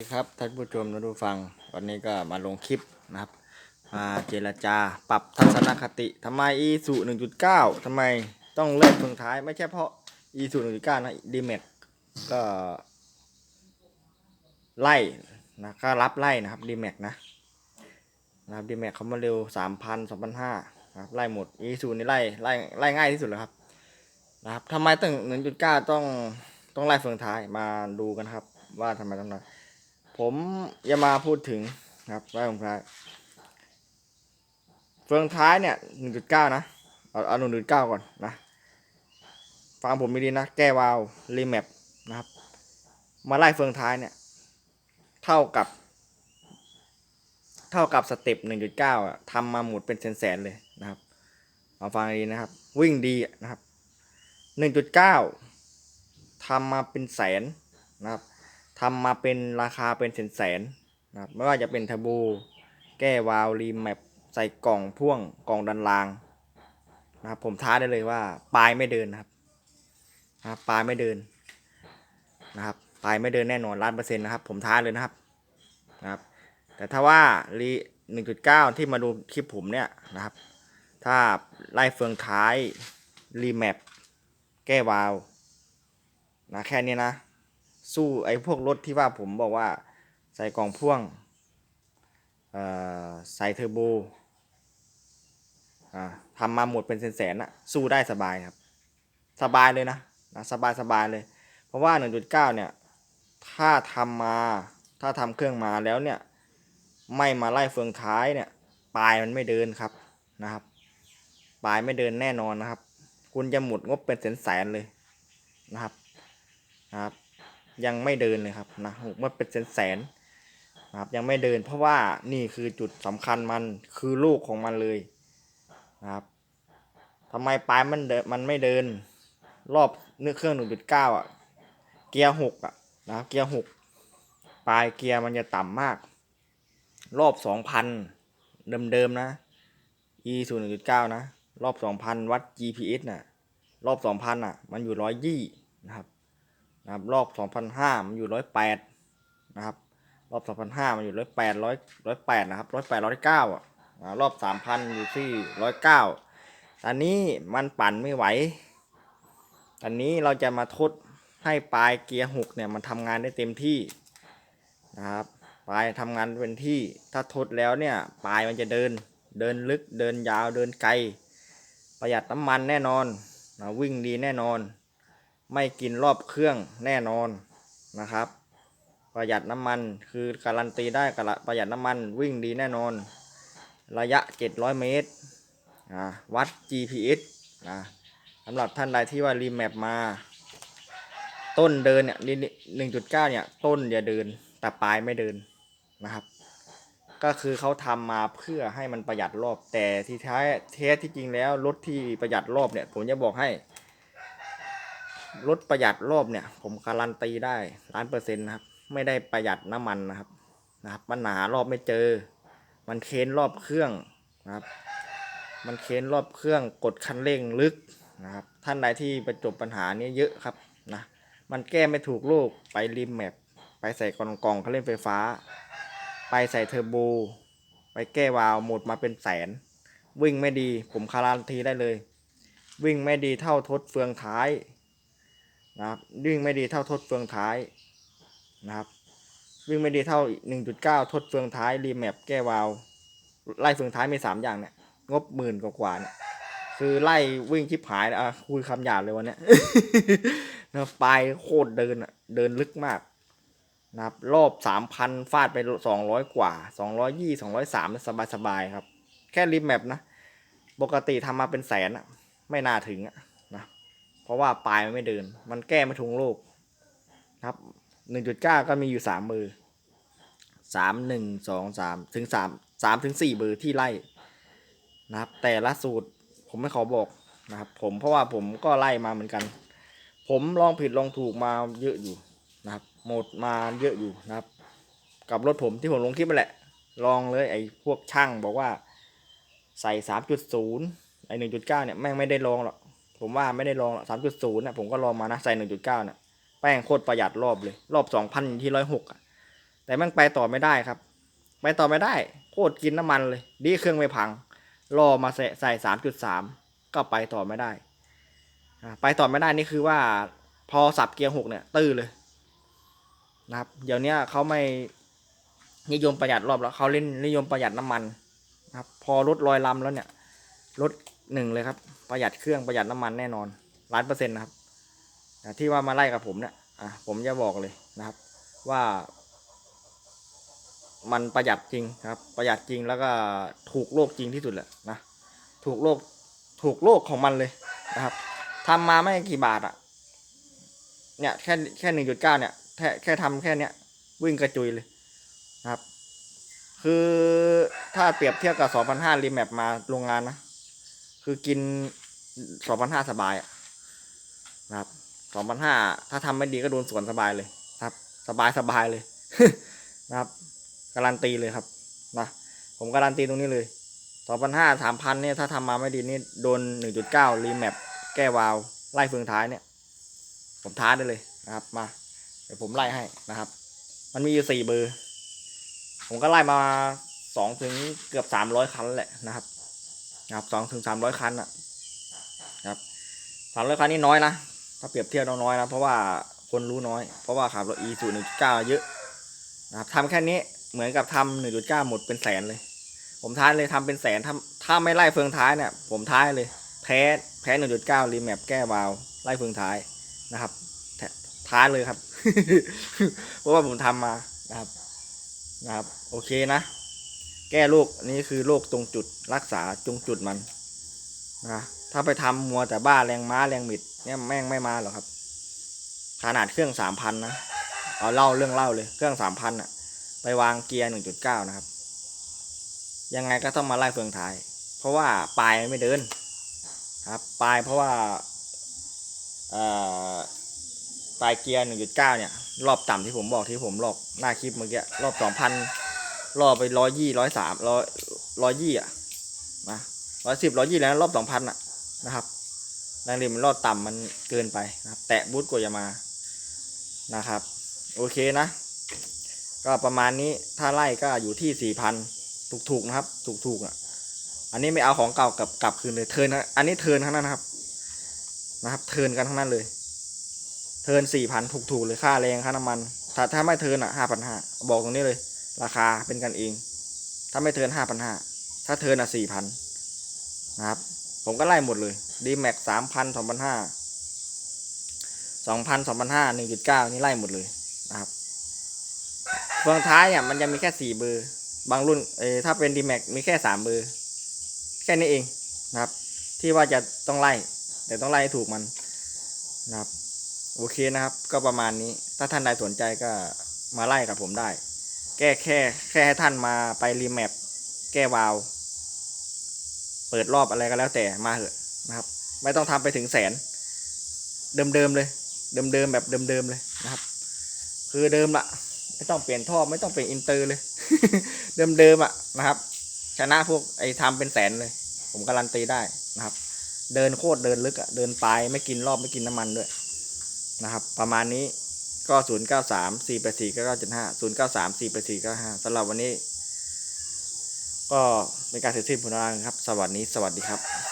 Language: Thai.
สวัสดีครับท่านผู้ชมท่านผู้ฟังวันนี้ก็มาลงคลิปนะครับ มาเจรจาปรับทัศนคติทำไม e สู1.9ทำไมต้องเล่นเมืองท้าย ไม่ใช่เพราะ e สู1.9นะ d m a x ก็ไล่นะก็รับไล่นะครับ d m a x นะนะครับ d m a x เขามาเร็ว 3,000 2,500นะครับไล่หมด e สูนี่ไล่ไล่ไล่ง่ายที่สุดเลยครับนะครับทำไมต้อง1.9 ต้องต้องไล่เฟืองท้ายมาดูกันครับ ว่าทำไมต้องไล่ ผมจะมาพูดถึงครับไว้ผมท้ายเฟืองท้ายเนี่ยหนึ่งจุดเก้านะ เอาเอาหนึ่งจุดเก้าก่อนนะ ฟังผมดีๆนะ แก้วาล์วรีแมปนะครับ มาไล่เฟืองท้ายเนี่ย เท่ากับ เท่ากับสเต็ปหนึ่งจุดเก้าอะทำมาหมดเป็นแสนๆเลยนะครับเอาฟังดีนะครับ วิ่งดีนะครับหนึ่งจุดเก้าทำมาเป็นแสนนะครับ ทำมาเป็นราคาเป็นแสนๆนนะครับไม่ว่าจะเป็นเทอร์โบแก้วาล์วรีแมปใส่กล่องพ่วงกล่องดันรางนะครับผมท้าได้เลยว่าปลายไม่เดินนะครับนะครับปลายไม่เดินนะครับปลายไม่เดินแน่นอนล้านเปอร์เซ็นต์นะครับ ผมท้าเลยนะครับนะครับ แต่ถ้าว่ารีหนึ่งจุดเก้าที่มาดูคลิปผมเนี่ยนะครับ ถ้าไล่เฟืองท้ายรีแมปแก้วาล์วนะแค่นี้นะ สู้ไอ้พวกรถที่ว่าผมบอกว่าใส่กล่องพ่วงเอ่อใส่เทอร์โบอ่าทำมาหมดเป็นแสนๆอะสู้ได้สบายครับ สบายเลยนะนะสบายสบายเลย เพราะว่า 1.9 เนี่ย ถ้าทำมาถ้าทำเครื่องมาแล้วเนี่ย ไม่มาไล่เฟืองท้ายเนี่ยปลายมันไม่เดินครับนะครับ ปลายไม่เดินแน่นอนนะครับ คุณจะหมดงบเป็นแสนๆเลยนะครับนะครับ ยังไม่เดินเลยครับนะมันเป็นแสนๆนะครับยังไม่เดิน เพราะว่านี่คือจุดสำคัญมันคือลูกของมันเลยนะครับทำไมปลายมันเดินมันไม่เดิน รอบเนื้อเครื่อง1.9อะเกียร์หกอะนะครับเกียร์หกปลายเกียร์มันจะต่ำมาก รอบ2,000เดิมๆนะ e 0 1.9นะ รอบ2,000วัด GPS น่ะรอบ2,000อะ มันอยู่120นะครับ นะครับรอบ 2005มันอยู่108นะครับรอบ 2005มันอยู่108 100 108นะครับ108 109อะอ่ารอบ 3,000 อยู่ที่ 109ตอนนี้มันปั่นไม่ไหวตอนนี้เราจะมาทดให้ปลายเกียร์6เนี่ยมันทำงานได้เต็มที่นะครับปลายทำงานเป็นที่ถ้าทดแล้วเนี่ยปลายมันจะเดินเดินลึกเดินยาวเดินไกล ประหยัดน้ำมันแน่นอนนะวิ่งดีแน่นอน ไม่กินรอบเครื่องแน่นอนนะครับ ประหยัดน้ำมันคือการันตีได้กระประหยัดน้ำมันวิ่งดีแน่นอน ระยะ 700 เมตรวัด GPS นะสำหรับท่านใดที่ว่ารีแมปมา ต้นเดินเนี่ยหนึ่งจุดเก้าเนี่ยต้นอย่าเดินแต่ปลายไม่เดินนะครับ ก็คือเขาทำมาเพื่อให้มันประหยัดรอบแต่ที่แท้แท้ที่จริงแล้วรถที่ประหยัดรอบเนี่ยผมจะบอกให้ รถประหยัดรอบเนี่ย ผมการันตีได้ล้านเปอร์เซ็นต์นะครับ ไม่ได้ประหยัดน้ำมันนะครับนะครับมันหารอบไม่เจอ มันเค้นรอบเครื่องนะครับ มันเค้นรอบเครื่องกดคันเร่งลึกนะครับ ท่านใดที่ประจบปัญหานี้เยอะครับนะมันแก้ไม่ถูกโลกไปริมแมปไปใส่กล่องกล่องเขาเล่นไฟฟ้า ไปใส่เทอร์โบไปแก้วาล์วหมดมาเป็นแสน วิ่งไม่ดีผมคารันตีได้เลย วิ่งไม่ดีเท่าทดเฟืองท้าย นะครับวิ่งไม่ดีเท่าทดเฟืองท้ายนะครับวิ่งไม่ดีเท่า 1.9 ทดเฟืองท้ายรีแมปแก้วาวไล่เฟืองท้ายมี 3 อย่างเนี่ยงบหมื่นกว่าเนี่ยคือไล่วิ่งชิบหายอะคุยคำหยาบเลยวันเนี้ยนะปลายโคตรเดินอะเดินลึกมากนะครับรอบ 3,000 ฟาดไป 200 กว่า 220 203สบายสบายครับ แค่รีแมปนะ ปกติทำมาเป็นแสนอะ ไม่น่าถึงอะ เพราะว่าปลายมันไม่เดิน มันแก้ไม่ทุงโลกครับหนึ่งจุดเก้าก็มีอยู่สามมือสามหนึ่งสองสามถึงสามสามถึงสี่เบอร์ที่ไล่นะครับ แต่ละสูตรผมไม่ขอบอกนะครับ ผมเพราะว่าผมก็ไล่มาเหมือนกัน ผมลองผิดลองถูกมาเยอะอยู่นะครับ หมดมาเยอะอยู่นะครับ กับรถผมที่ผมลงคลิปไปแหละ ลองเลยไอ้พวกช่างบอกว่าใส่สามจุดศูนย์ไอ้หนึ่งจุดเก้าเนี่ยแม่งไม่ได้ลองหรอก ผมว่าไม่ได้ลองสามจุดศูนย์นะผมก็ลองมานะใส่หนึ่งจุดเก้าเนี่ยแป้งโคตรประหยัดรอบเลย รอบสองพันที่ร้อยหกอะ แต่มันไปต่อไม่ได้ครับ ไปต่อไม่ได้ โคตรกินน้ำมันเลย ดีเครื่องไม่พัง รอมาใส่ใส่สามจุดสามก็ไปต่อไม่ได้ ไปต่อไม่ได้นี่คือว่า พอสับเกียร์หกเนี่ย ตื้อเลยนะครับ เดี๋ยวนี้เขาไม่นิยมประหยัดรอบแล้วเขาเล่นนิยมประหยัดน้ำมันนะครับ พอรถลอยลำแล้วเนี่ยรถ หนึ่งเลยครับ ประหยัดเครื่องประหยัดน้ำมันแน่นอนล้านเปอร์เซ็นต์นะครับที่ว่ามาไล่กับผมเนี่ยอะผมจะบอกเลยนะครับ ว่า มันประหยัดจริงครับ ประหยัดจริงแล้วก็ถูกโลกจริงที่สุดแหละนะถูกโลกถูกโลกของมันเลยนะครับทำมาไม่กี่บาทอะเนี่ยแค่แค่หนึ่งจุดเก้าเนี่ยแค่แค่ทำแค่เนี้ยวิ่งกระจุยเลยนะครับ คือถ้าเปรียบเทียบกับสองพันห้ารีแมปมาโรงงานนะ คือกินสองพันห้าสบายนะครับสองพันห้าถ้าทำไม่ดีก็โดนสวนสบายเลยครับ สบายสบายเลยนะครับการันตีเลยครับนะผมการันตีตรงนี้เลยสองพันห้าสามพันเนี่ยถ้าทำมาไม่ดีนี่โดนหนึ่งจุดเก้ารีแมปแก้วาล์วไล่เฟืองท้ายเนี่ย ผมท้าได้เลยนะครับมาเดี๋ยวผมไล่ให้นะครับ มันมีอยู่สี่เบอร์ ผมก็ไล่มาสองถึงเกือบสามร้อยคันแหละนะครับ นะครับสองถึงสามร้อยคันอะนะครับสามร้อยคันนี่น้อยนะ ถ้าเปรียบเทียบน้อยนะ เพราะว่าคนรู้น้อย เพราะว่าขับรถ e สูหนึ่งจุดเก้าเยอะนะครับทำแค่นี้เหมือนกับทำหนึ่งจุดเก้าหมดเป็นแสนเลย ผมท้ายเลยทำเป็นแสนถ้าถ้าไม่ไล่เฟืองท้ายเนี่ย ผมท้ายเลย แพ้แพ้หนึ่งจุดเก้ารีแมปแก้วาวไล่เฟืองท้ายนะครับท้ายเลยครับ เพราะว่าผมทำมานะครับนะครับ โอเคนะ แก้โรคนี่คือโรคตรงจุดรักษาตรงจุดมันนะถ้าไปทำมัวแต่บ้าแรงม้าแรงบิดเนี่ยแม่งไม่มาหรอกครับ ขนาดเครื่องสามพันนะเอาเล่าเรื่องเล่าเลยเครื่องสามพันอะไปวางเกียร์หนึ่งจุดเก้านะครับ ยังไงก็ต้องมาไล่เฟืองท้าย เพราะว่าปลายไม่เดินครับปลายเพราะว่าเอ่อปลายเกียร์หนึ่งจุดเก้าเนี่ย รอบต่ำที่ผมบอกที่ผมลอกหน้าคลิปเมื่อกี้รอบสองพัน รอไปร้อยยี่ร้อยสามร้อยร้อยยี่อะนะร้อยสิบร้อยยี่แล้วรอบสองพันอะนะครับแรงเรียนมันรอดต่ำมันเกินไปนะครับ แตะบูทกว่าจะมานะครับ โอเคนะ ก็ประมาณนี้ถ้าไล่ก็อยู่ที่สี่พันถูกๆนะครับ ถูกๆอะ อันนี้ไม่เอาของเก่ากับกลับคืนเลยเทินอันนี้เทินทั้งนั้นนะครับ นะครับ เทินกันทั้งนั้นเลย เทินสี่พันถูกๆเลยค่าแรงค่าน้ำมัน ถ้าถ้าไม่เทินอะห้าพันห้าบอกตรงนี้เลย ราคาเป็นกันเอง ถ้าไม่เทินห้าพันห้าถ้าเทินอะสี่พันนะครับ ผมก็ไล่หมดเลยดีแม็กสามพันสองพันห้าสองพันสองพันห้าหนึ่งจุดเก้านี่ไล่หมดเลยนะครับเฟืองท้ายเนี่ยมันจะมีแค่สี่เบอร์ บางรุ่นเออถ้าเป็นดีแม็กมีแค่สามเบอร์ แค่นี้เองนะครับ ที่ว่าจะต้องไล่ แต่ต้องไล่ให้ถูกมันนะครับ โอเคนะครับ ก็ประมาณนี้ ถ้าท่านใดสนใจก็มาไล่กับผมได้ แก้แค่แค่ให้ท่านมาไปรีแมปแก้วาล์วเปิดรอบอะไรก็แล้วแต่มาเหอะนะครับ ไม่ต้องทำไปถึงแสน เดิมๆเลย เดิมๆแบบเดิมๆเลยนะครับ คือเดิมละไม่ต้องเปลี่ยนท่อไม่ต้องเปลี่ยนอินเตอร์เลย เดิมๆอะนะครับ ชนะพวกไอ้ทำเป็นแสนเลย ผมการันตีได้นะครับ เดินโคตรเดินลึกอะเดินปลายไม่กินรอบไม่กินน้ำมันด้วยนะครับ ประมาณนี้ ก็ 0 9 3 4 8 4 9 9 7 5 0 9 3 4 8 4 9 5สำหรับวันนี้ ก็เป็นการเสร็จสิ้นผลงานครับ สวัสดี สวัสดีครับ